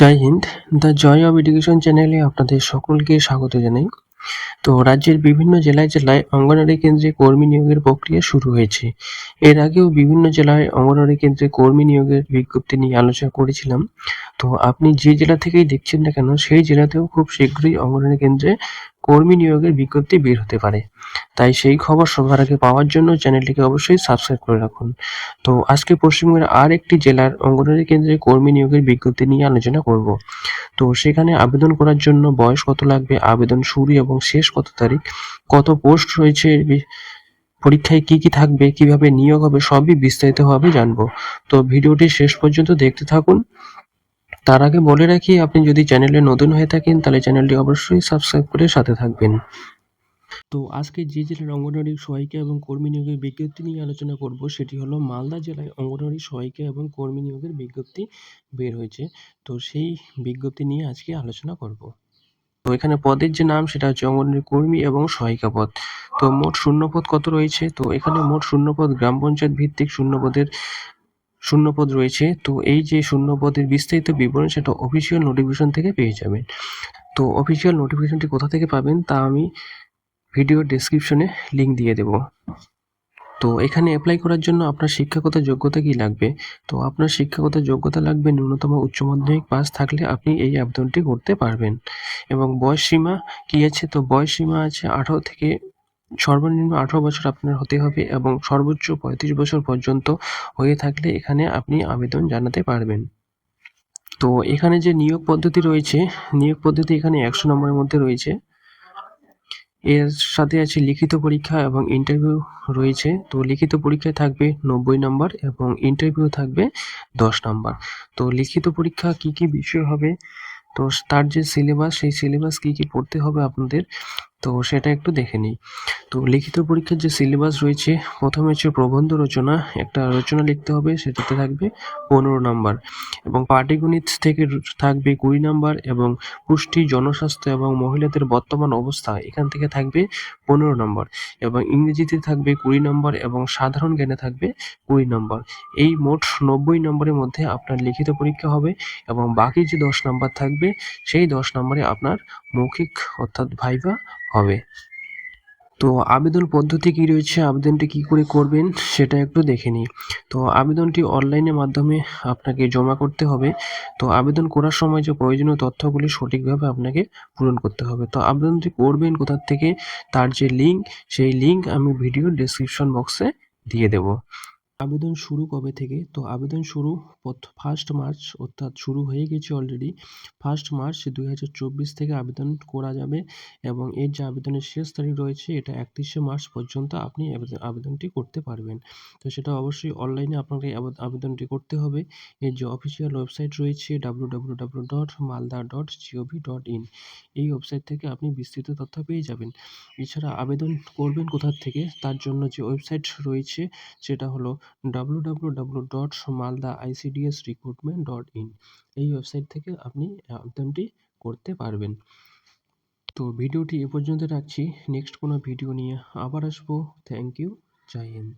Jai Hind. The joy of education চ্যানেলে আপনাদের সকলকে স্বাগত জানাই। তো রাজ্যের বিভিন্ন জেলায় জেলায় অঙ্গনওয়াড়ি কেন্দ্রে কর্মী নিয়োগের প্রক্রিয়া শুরু হয়েছে। এর আগেও বিভিন্ন জেলায় অঙ্গনওয়াড়ি কেন্দ্রে কর্মী নিয়োগের বিজ্ঞপ্তি নিয়ে আলোচনা করেছিলাম। তো আপনি যে জেলা থেকেই দেখছেন না কেন, সেই জেলাতেও খুব শীঘ্রই অঙ্গনওয়াড়ি কেন্দ্রে কর্মী নিয়োগের বিজ্ঞপ্তি বের হতে পারে। তাই সেই খবর সবার আগে পাওয়ার জন্য চ্যানেলটিকে অবশ্যই সাবস্ক্রাইব করে রাখুন। তো আজকে পশ্চিমবঙ্গের আর একটি জেলার অঙ্গনওয়াড়ি কেন্দ্রে কর্মী নিয়োগের বিজ্ঞপ্তি নিয়ে আলোচনা করব। তো সেখানে আবেদন করার জন্য বয়স কত লাগবে, আবেদন শুরু এবং শেষ কত তারিখ, কত পোস্ট রয়েছে পরীক্ষায় কি কি থাকবে, কীভাবে নিয়োগ হবে, সবই বিস্তারিতভাবে জানব। তো ভিডিওটি শেষ পর্যন্ত দেখতে থাকুন। তার আগে বলে রাখি, আপনি যদি চ্যানেলে নতুন হয়ে থাকেন, তাহলে চ্যানেলটি অবশ্যই সাবস্ক্রাইব করে সাথে থাকবেন। তো আজকে যে জেলার অঙ্গনওয়াড়ি সহায়িকা এবং কর্মী নিয়োগের বিজ্ঞপ্তি নিয়ে আলোচনা করব, সেটি হলো মালদা জেলায় অঙ্গনওয়াড়ি সহায়িকা এবং কর্মী নিয়োগের বিজ্ঞপ্তি বের হয়েছে। তো সেই বিজ্ঞপ্তি নিয়ে আজকে আলোচনা করব। তো এখানে পদের যে নাম, সেটা হচ্ছে অঙ্গনওয়াড়ি কর্মী এবং সহায়িকা পদ। তো মোট শূন্যপদ কত রয়েছে? তো এখানে মোট শূন্যপদ গ্রাম পঞ্চায়েত ভিত্তিক শূন্যপদের শূন্যপদ রয়েছে। তো এই যে শূন্যপদের বিস্তারিত বিবরণ, সেটা অফিসিয়াল নোটিফিকেশন থেকে পেয়ে যাবেন। তো অফিসিয়াল নোটিফিকেশনটি কোথা থেকে পাবেন, তা আমি ভিডিওর ডেসক্রিপশনে লিঙ্ক দিয়ে দেব। তো এখানে অ্যাপ্লাই করার জন্য আপনার শিক্ষাগত যোগ্যতা কি লাগবে? তো আপনার শিক্ষাগত যোগ্যতা লাগবে ন্যূনতম উচ্চ মাধ্যমিক পাস থাকলে আপনি এই আবেদনটি করতে পারবেন। এবং বয়স সীমা কি আছে? তো বয়স সীমা আছে আঠারো থেকে সর্বনিম্ন আঠারো বছর আপনার হতে হবে এবং সর্বোচ্চ পঁয়ত্রিশ বছর পর্যন্ত হয়ে থাকলে এখানে আপনি আবেদন জানাতে পারবেন। তো এখানে যে নিয়োগ পদ্ধতি রয়েছে, নিয়োগ পদ্ধতি এখানে একশো নম্বরের মধ্যে রয়েছে। এর সাথে আছে লিখিত পরীক্ষা এবং ইন্টারভিউ রয়েছে। তো লিখিত পরীক্ষায় থাকবে নব্বই নম্বর এবং ইন্টারভিউ থাকবে দশ নম্বর। তো লিখিত পরীক্ষা কি কি বিষয় হবে? তো তার যে সিলেবাস সেই সিলেবাস কি কি পড়তে হবে আপনাদের? তো সেটা একটু দেখে নিই। তো লিখিত পরীক্ষার যে সিলেবাস রয়েছে, প্রথমে হচ্ছে প্রবন্ধ রচনা, একটা রচনা লিখতে হবে, সেটাতে থাকবে পনেরো নম্বর এবং পাটিগণিত থেকে থাকবে কুড়ি নাম্বার এবং পুষ্টি, জনস্বাস্থ্য এবং মহিলাদের বর্তমান অবস্থা, এখান থেকে থাকবে পনেরো নম্বর এবং ইংরেজিতে থাকবে কুড়ি নম্বর এবং সাধারণ জ্ঞানে থাকবে কুড়ি নম্বর। এই মোট নব্বই নম্বরের মধ্যে আপনার লিখিত পরীক্ষা হবে এবং বাকি যে দশ নম্বর থাকবে, সেই দশ নম্বরে আপনার মৌখিক অর্থাৎ ভাইভা হবে। তো আবেদন পদ্ধতি কী রয়েছে, আবেদনটি কী করে করবেন সেটা একটু দেখে নিই। তো আবেদনটি অনলাইনের মাধ্যমে আপনাকে জমা করতে হবে। তো আবেদন করার সময় যে প্রয়োজনীয় তথ্যগুলি সঠিকভাবে আপনাকে পূরণ করতে হবে। তো আবেদনটি করবেন কোথার থেকে, তার যে লিঙ্ক, সেই লিঙ্ক আমি ভিডিও ডেসক্রিপশন বক্সে দিয়ে দেব। আবেদন শুরু কবে থেকে? তো আবেদন শুরু ফার্স্ট মার্চ অর্থাৎ শুরু হয়ে গেছে অলরেডি ফার্স্ট মার্চ দুই হাজার চব্বিশ থেকে আবেদন করা যাবে এবং এর যে আবেদনের শেষ তারিখ রয়েছে, এটা একত্রিশে মার্চ পর্যন্ত আপনি আবেদন- আবেদনটি করতে পারবেন। তো সেটা অবশ্যই অনলাইনে আপনাকে আবেদনটি করতে হবে। এর যে অফিসিয়াল ওয়েবসাইট রয়েছে W W dot Malda dot gov dot in এই ওয়েবসাইট থেকে আপনি বিস্তৃত তথ্য পেয়ে যাবেন। এছাড়া আবেদন করবেন কোথার থেকে? তার জন্য যে ওয়েবসাইট রয়েছে, সেটা হলো W dot Malda ICDS recruitment dot in এই ওয়েবসাইট থেকে আপনি আবেদনটি করতে পারবেন। তো ভিডিওটি এ পর্যন্ত রাখছি। নেক্সট কোনো ভিডিও নিয়ে আবার আসব। Thank you Joy Hind